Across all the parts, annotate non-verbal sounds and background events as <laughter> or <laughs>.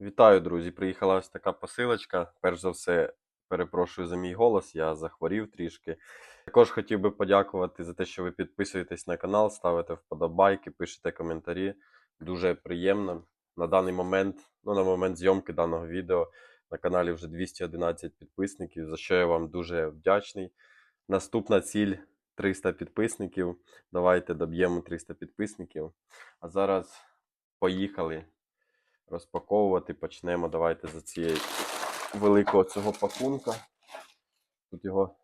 Вітаю, друзі! Приїхала ось така посилочка. Перш за все, перепрошую за мій голос, я захворів трішки. Також хотів би подякувати за те, що ви підписуєтесь на канал, ставите вподобайки, пишете коментарі. Дуже приємно. На даний момент, ну на момент зйомки даного відео, на каналі вже 211 підписників, за що я вам дуже вдячний. Наступна ціль 300 підписників. Давайте доб'ємо 300 підписників. А зараз поїхали розпаковувати. Почнемо. Давайте за цієї великого цього пакунка. Тут його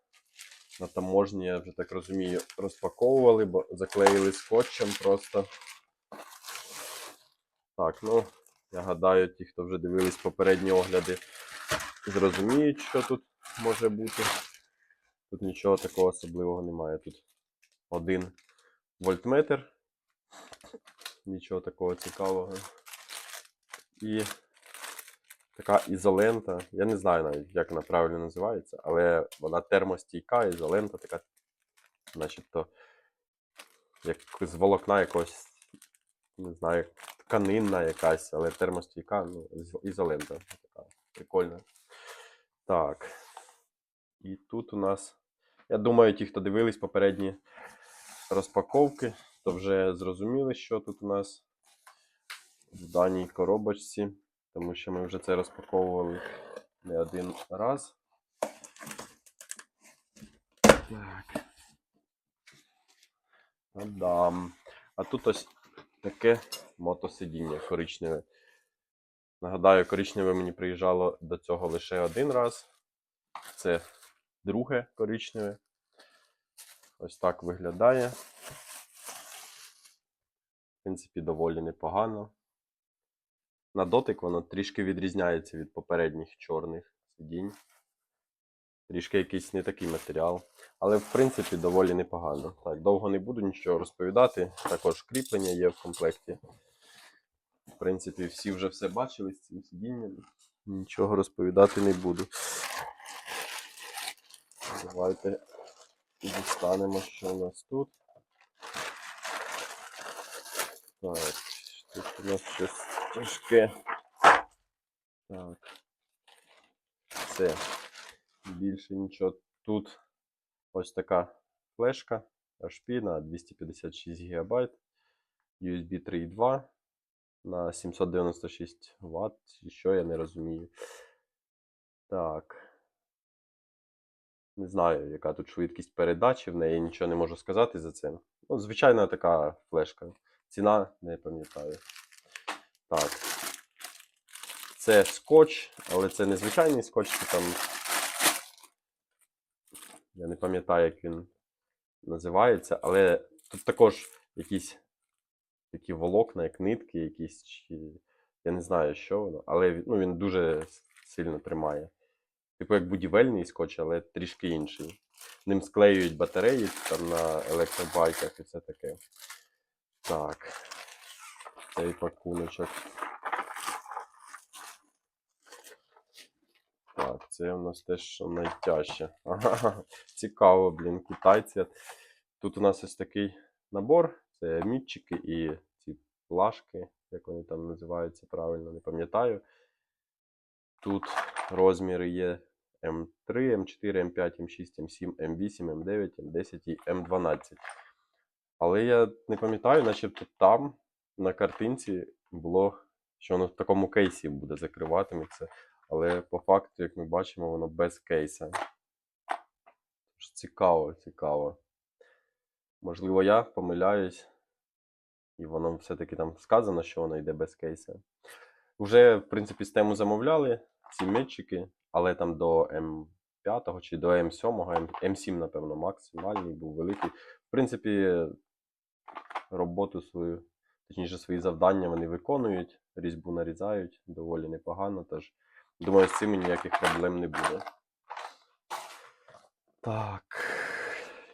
на таможні, я вже так розумію, розпаковували, бо заклеїли скотчем просто. Так, ну, я гадаю, ті, хто вже дивились попередні огляди, зрозуміють, що тут може бути. Тут нічого такого особливого немає. Тут один вольтметр. Нічого такого цікавого. І така ізолента. Я не знаю навіть, як вона правильно називається, але вона термостійка, ізолента така, начебто, як з волокна якогось, не знаю, тканинна якась, але термостійка, ну, ізолента. Така прикольна. Так. І тут у нас. Я думаю, ті, хто дивились попередні розпаковки, то вже зрозуміли, що тут у нас в даній коробочці, тому що ми вже це розпаковували не один раз. Так. Адам. А тут ось таке мотосидіння коричневе. Нагадаю, коричневе мені приїжджало до цього лише один раз. Це друге коричневе. Ось так виглядає. В принципі, доволі непогано. На дотик воно трішки відрізняється від попередніх чорних сидінь. Трішки якийсь не такий матеріал. Але в принципі доволі непогано. Так, довго не буду нічого розповідати. Також кріплення є в комплекті. В принципі, всі вже все бачили з цим сидінням. Нічого розповідати не буду. Давайте дістанемо, що у нас тут. Так, тут у нас щось тяжке. Так. Все. Більше нічого. Тут ось така флешка HP на 256 ГБ, USB 3.2 на 796 Вт. Що я не розумію. Так. Не знаю, яка тут швидкість передачі, в неї нічого не можу сказати за це. Ну, звичайна така флешка. Ціна не пам'ятаю. Так. Це скотч, але це не звичайний скотч, це там. Я не пам'ятаю, як він називається, але тут також якісь такі волокна, як нитки, якісь. Чи... Я не знаю, що воно, але ну, він дуже сильно тримає. Типу як будівельний скотч, але трішки інший. Ним склеюють батареї там на електробайках і все таке. Так. Цей пакуночок. Так, це у нас теж що найтяжче. <laughs> Ага, цікаво, блін, китайці. Тут у нас ось такий набор. Це мітчики і ці плашки, як вони там називаються правильно, не пам'ятаю. Тут розміри є М3, М4, М5, М6, М7, М8, М9, М10 і М12. Але я не пам'ятаю, начебто там на картинці було, що воно в такому кейсі буде закриватиметься. Але по факту, як ми бачимо, воно без кейса. Тож цікаво, цікаво. Можливо, я помиляюсь, і воно все-таки там сказано, що воно йде без кейса. Вже, в принципі, систему замовляли, ці метчики, але там до М5 чи до М7, М- М7, напевно, максимальний був великий. В принципі, роботу свою, точніше, свої завдання вони виконують, різьбу нарізають доволі непогано. Тож, думаю, з цим ніяких проблем не буде. Так.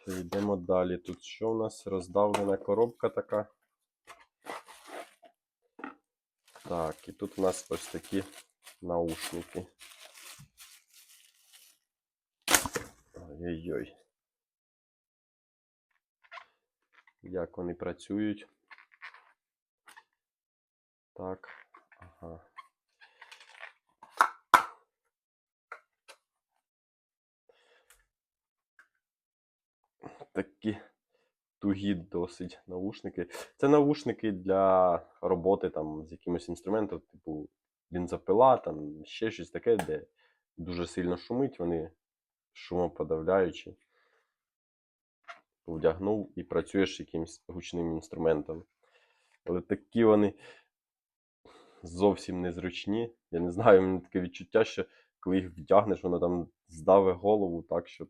Йдемо далі. Тут що у нас? Роздавлена коробка така. Так, і тут у нас ось такі наушники. Ой-ой-ой. Як вони працюють? Так. Ага. Такі тугі досить наушники. Це наушники для роботи там з якимось інструментом, типу бензопила, там ще щось таке, де дуже сильно шумить, вони шумоподавляючі. Вдягнув і працюєш якимось гучним інструментом. Але такі вони зовсім незручні. Я не знаю, у мене таке відчуття, що коли їх вдягнеш, воно там здаве голову так, що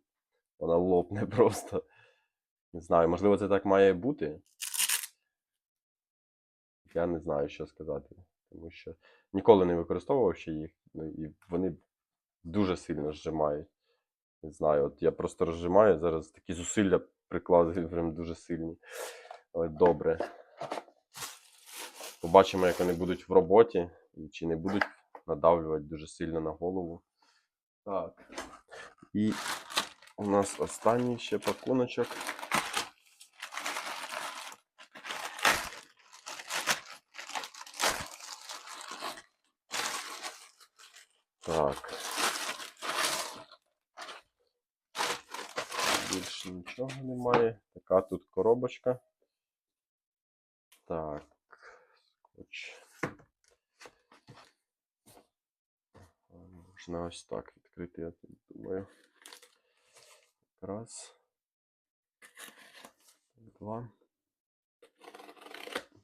вона лопне <laughs> просто. Не знаю, можливо, це так має бути. Я не знаю, що сказати. Тому що ніколи не використовував ще їх, ну, і вони дуже сильно зжимають. Не знаю, от я просто розжимаю, зараз такі зусилля прикладую, прям дуже сильні. Але добре. Побачимо, як вони будуть в роботі, і чи не будуть надавлювати дуже сильно на голову. Так. І у нас останній ще пакуночок. Так. Більше нічого немає. Така тут коробочка. Так. Скотч. Можна ось так відкрити, я тут думаю. Раз. Два.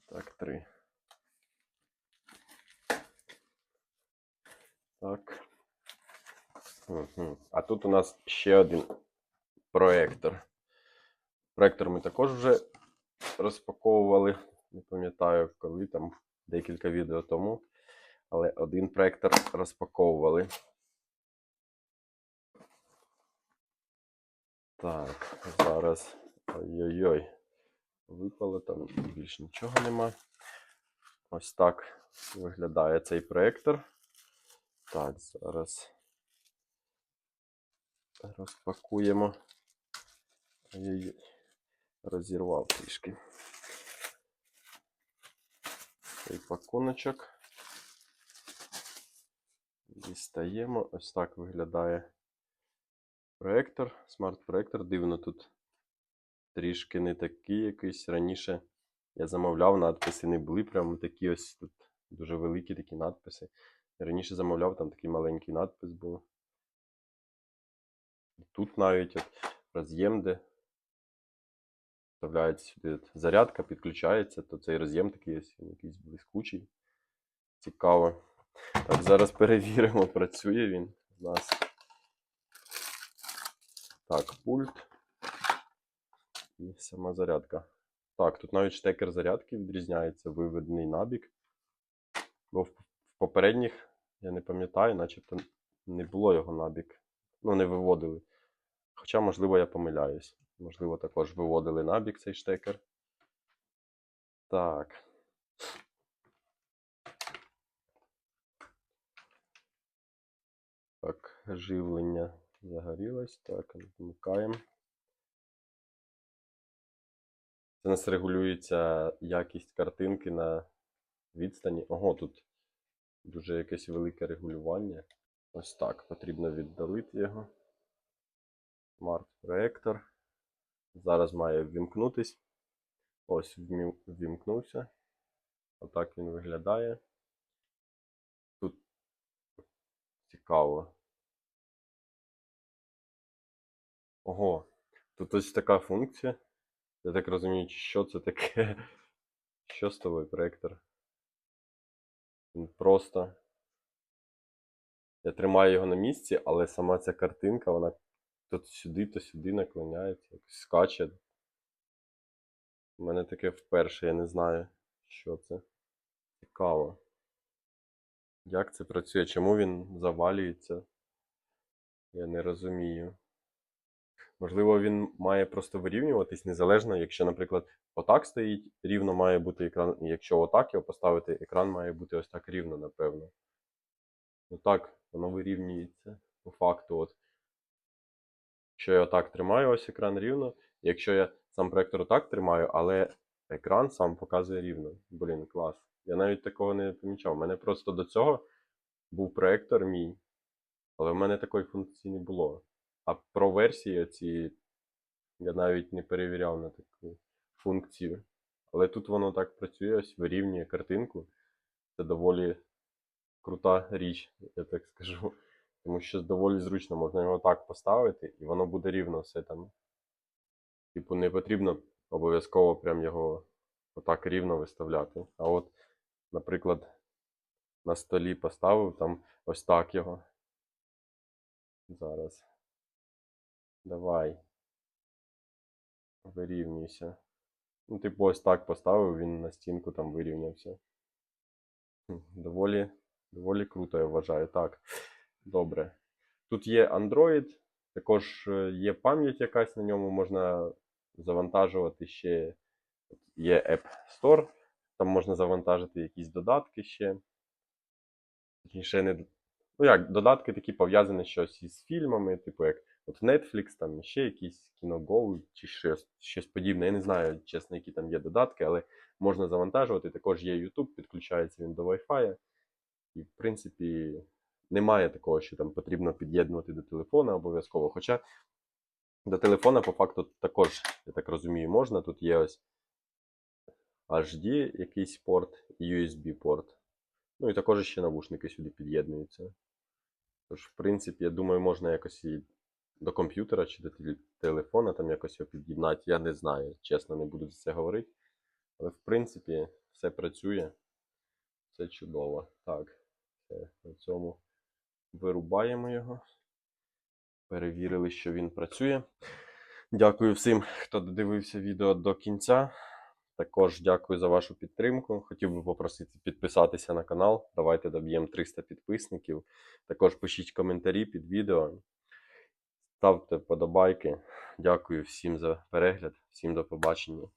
Так, три. Так. А тут у нас ще один проектор. Проектор ми також вже розпаковували. Не пам'ятаю, коли там декілька відео тому. Але один проектор розпаковували. Так, зараз. Ой-ой-ой. Випало там більше нічого нема. Ось так виглядає цей проектор. Так, зараз розпакуємо. Ой-ой-ой. Розірвав трішки. Цей пакуночок. Дістаємо. Ось так виглядає проектор. Смарт-проектор. Дивно тут трішки не такий якийсь. Раніше я замовляв, надписи не були прямо такі ось тут дуже великі такі надписи. Раніше замовляв, там такий маленький надпис був. Тут навіть от роз'єм, де вставляється сюди зарядка, підключається, то цей роз'єм такий він якийсь блискучий. Цікаво. Так, зараз перевіримо, <laughs> працює він у нас. Так, пульт. І сама зарядка. Так, тут навіть штекер зарядки відрізняється, виведений набік. Бо в попередніх, я не пам'ятаю, начебто не було його набік. Ну, не виводили. Хоча, можливо, я помиляюсь. Можливо, також виводили набік цей штекер. Так. Так, живлення загорілось. Так, вмикаємо. Це нас регулюється якість картинки на відстані. Ого, тут дуже якесь велике регулювання. Ось так. Потрібно віддалити його. Смарт-проектор. Зараз має ввімкнутись. Ось ввімкнувся. Отак він виглядає. Тут цікаво. Ого, тут ось така функція. Я так розумію, що це таке? <laughs> Що з тобою, проектор? Він просто. Я тримаю його на місці, але сама ця картинка, вона то сюди, то сюди наклоняється, якось скаче. У мене таке вперше, я не знаю, що це. Цікаво. Як це працює? Чому він завалюється? Я не розумію. Можливо, він має просто вирівнюватись незалежно, якщо, наприклад, отак стоїть, рівно має бути екран, якщо отак його поставити, екран має бути ось так рівно, напевно. Ну так, воно вирівнюється по факту. От. Якщо я отак тримаю, ось екран рівно. Якщо я сам проектор отак тримаю, але екран сам показує рівно. Блін, клас. Я навіть такого не помічав. У мене просто до цього був проектор мій, але в мене такої функції не було. А про версії ці Я навіть не перевіряв на таку функцію. Але тут воно так працює, ось вирівнює картинку. Це доволі крута річ, я так скажу. Тому що доволі зручно, можна його так поставити, і воно буде рівно все там. Типу, не потрібно обов'язково прям його отак рівно виставляти. А от, наприклад, на столі поставив там ось так його. Зараз. Давай. Вирівнюйся. Ну, типу, ось так поставив, він на стінку там вирівнявся. Доволі, доволі круто, я вважаю. Так, добре. Тут є Android, також е, є пам'ять якась на ньому, можна завантажувати ще. Є App Store, там можна завантажити якісь додатки ще. Точніше, не... Ну як, додатки такі пов'язані щось із фільмами, типу як от Netflix, там ще якісь KinoGo чи щось, щось подібне. Я не знаю, чесно, які там є додатки, але можна завантажувати. Також є YouTube, підключається він до Wi-Fi. І, в принципі, немає такого, що там потрібно під'єднувати до телефона обов'язково. Хоча до телефона, по факту, також, я так розумію, можна. Тут є ось HD якийсь порт і USB порт. Ну і також ще навушники сюди під'єднуються. Тож, в принципі, я думаю, можна якось і до комп'ютера чи до телефона там якось його під'єднати. Я не знаю, чесно, не буду за це говорити. Але в принципі все працює. Все чудово. Так, на цьому вирубаємо його. Перевірили, що він працює. Дякую всім, хто додивився відео до кінця. Також дякую за вашу підтримку. Хотів би попросити підписатися на канал. Давайте доб'ємо 300 підписників. Також пишіть коментарі під відео. Ставте вподобайки. Дякую всім за перегляд, всім до побачення.